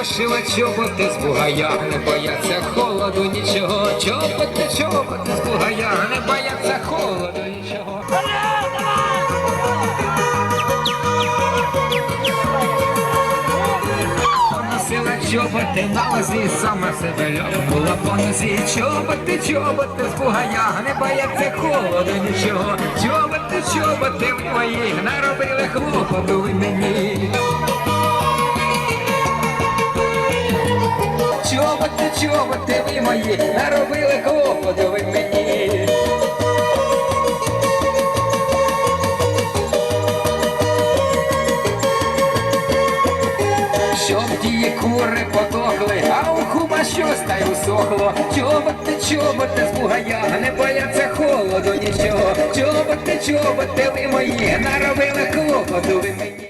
пошила чоботи з бугая, не бояться холоду нічого. Чоботи, чоботи з бугая, не бояться холоду нічого. Поносила чоботи на лозі, сама себе любила по нозі. Чоботи, чоботи з бугая, не бояться холоду нічого. Чоботи, чоботи ви мої, наробили хлопоту ви мені. Чоботи, чоботи ви мої, наробили хлопоту ви мені. Щоб ті кури потохли, а у кума щось та й усохло. Чоботи, чоботи з бугая, не бояться холоду нічого. Чоботи, чоботи ви мої, наробили хлопоту ви мені.